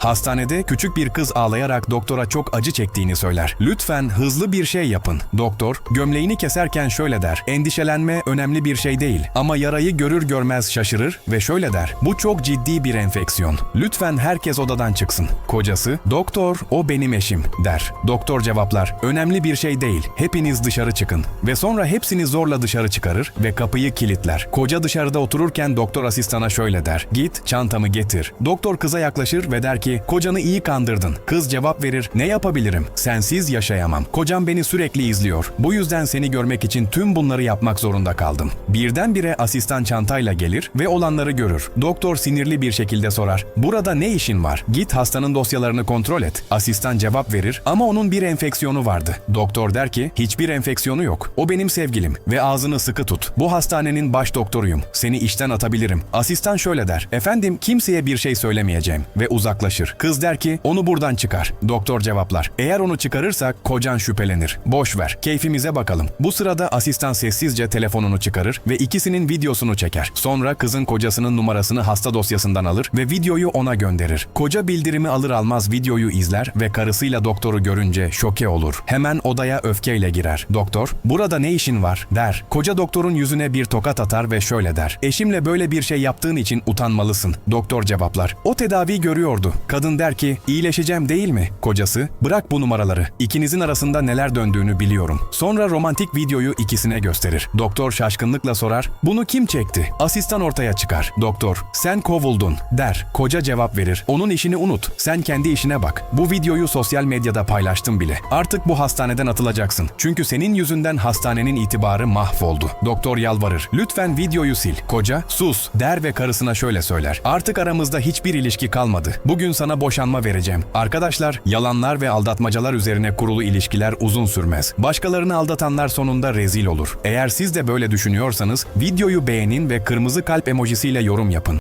Hastanede küçük bir kız ağlayarak doktora çok acı çektiğini söyler. Lütfen hızlı bir şey yapın. Doktor gömleğini keserken şöyle der. Endişelenme önemli bir şey değil ama yarayı görür görmez şaşırır ve şöyle der. Bu çok ciddi bir enfeksiyon. Lütfen herkes odadan çıksın. Kocası doktor o benim eşim der. Doktor cevaplar. Önemli bir şey değil. Hepiniz dışarı çıkın. Ve sonra hepsini zorla dışarı çıkarır ve kapıyı kilitler. Koca dışarıda otururken doktor asistana şöyle der. Git çantamı getir. Doktor kıza yaklaşır ve der ki kocanı iyi kandırdın. Kız cevap verir. Ne yapabilirim? Sensiz yaşayamam. Kocam beni sürekli izliyor. Bu yüzden seni görmek için tüm bunları yapmak zorunda kaldım. Birdenbire asistan çantayla gelir ve olanları görür. Doktor sinirli bir şekilde sorar. Burada ne işin var? Git hastanın dosyalarını kontrol et. Asistan cevap verir ama onun bir enfeksiyonu vardı. Doktor der ki hiçbir enfeksiyonu yok. O benim sevgilim ve ağzını sıkı tut. Bu hastanenin baş doktoruyum. Seni işten atabilirim. Asistan şöyle der. Efendim kimseye bir şey söylemeyeceğim ve uzaklaşır. Kız der ki onu buradan çıkar. Doktor cevaplar. Eğer onu çıkarırsak kocan şüphelenir. Boş ver. Keyfimize bakalım. Bu sırada asistan sessizce telefonunu çıkarır ve ikisinin videosunu çeker. Sonra kızın kocasının numarasını hasta dosyasından alır ve videoyu ona gönderir. Koca bildirimi alır almaz videoyu izler ve karısıyla doktoru görünce şoke olur. Hemen odaya öfkeyle girer. Doktor, burada ne işin var der. Koca doktorun yüzüne bir tokat atar ve şöyle der. Eşimle böyle bir şey yaptığın için utanmalısın. Doktor cevaplar. O tedavi görüyordu. Kadın der ki, iyileşeceğim değil mi? Kocası, bırak bu numaraları. İkinizin arasında neler döndüğünü biliyorum. Sonra romantik videoyu ikisine gösterir. Doktor şaşkınlıkla sorar, bunu kim çekti? Asistan ortaya çıkar. Doktor, sen kovuldun der. Koca cevap verir. Onun işini unut. Sen kendi işine bak. Bu videoyu sosyal medyada paylaştım bile. Artık bu hastaneden atılacaksın. Çünkü senin yüzünden hastanenin itibarı mahvoldu. Doktor yalvarır. Lütfen videoyu sil. Koca, sus der ve karısına şöyle söyler. Artık aramızda hiçbir ilişki kalmadı. Bugün sana boşanma vereceğim. Arkadaşlar, yalanlar ve aldatmacalar üzerine kurulu ilişkiler uzun sürmez. Başkalarını aldatanlar sonunda rezil olur. Eğer siz de böyle düşünüyorsanız videoyu beğenin ve kırmızı kalp emojisiyle yorum yapın.